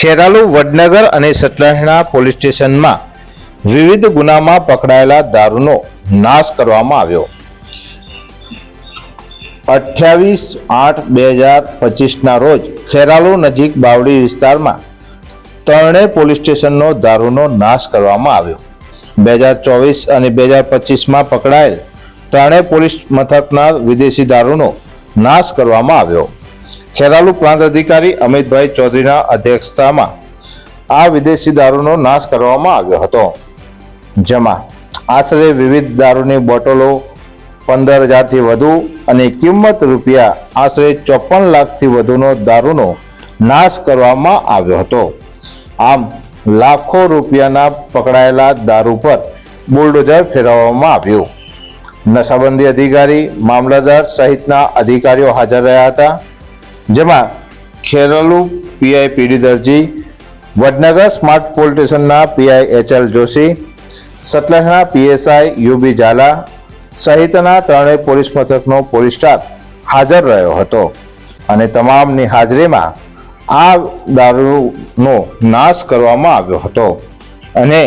ખેરાલુ, વડનગર અને સતલહેણા પોલીસ સ્ટેશનમાં વિવિધ ગુનામાં પકડાયેલા દારૂનો નાશ કરવામાં આવ્યો. અઠ્યાવીસ આઠ બે હજાર પચીસના રોજ ખેરાલુ નજીક બાવડી વિસ્તારમાં ત્રણેય પોલીસ સ્ટેશનનો દારૂનો નાશ કરવામાં આવ્યો. બે હજાર ચોવીસ અને બે હજાર પચીસમાં પકડાયેલ ત્રણેય પોલીસ મથકના વિદેશી દારૂનો નાશ કરવામાં આવ્યો. ખેરાલુ પ્રાંત અધિકારી અમિતભાઈ ચૌધરીના અધ્યક્ષતામાં આ વિદેશી દારૂનો નાશ કરવામાં આવ્યો હતો. જેમાં આશરે વિવિધ દારૂની બોટલો પંદર હજારથી વધુ અને કિંમત રૂપિયા આશરે ચોપન લાખથી વધુનો દારૂનો નાશ કરવામાં આવ્યો હતો. આમ, લાખો રૂપિયાના પકડાયેલા દારૂ પર બુલડોઝર ફેરવવામાં આવ્યું. નશાબંધી અધિકારી, મામલતદાર સહિતના અધિકારીઓ હાજર રહ્યા હતા. જેમાં Kheralu, PI PD Darji, Vadnagar smart police સ્ટેશનના પીઆઈ એચ એલ જોશી સતલજના પીએસઆઈ યુબી ઝાલા સહિતના ત્રણેય પોલીસ મથકનો પોલીસ સ્ટાફ હાજર રહ્યો હતો. અને તમામની હાજરીમાં આ દારૂનો નાશ કરવામાં આવ્યો હતો. અને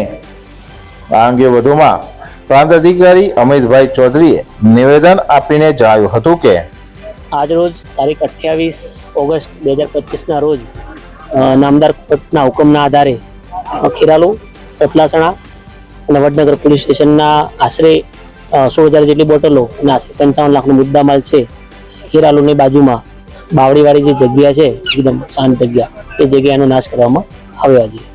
આ અંગે વધુમાં પ્રાંત અધિકારી અમિતભાઈ ચૌધરીએ નિવેદન આપીને જણાવ્યું હતું કે આજરોજ તારીખ અઠ્યાવીસ ઓગસ્ટ બે હજાર પચીસના રોજ નામદાર કોર્ટના હુકમના આધારે ખીરાલુ, સતલાસણા અને વડનગર પોલીસ સ્ટેશનના આશરે સોળ હજાર જેટલી બોટલો અને આશરે પંચાવન લાખનો મુદ્દામાલ છે. ખીરાલુની બાજુમાં બાવળીવાળી જે જગ્યા છે, એકદમ શાંત જગ્યા, એ જગ્યાનો નાશ કરવામાં આવ્યો આજે.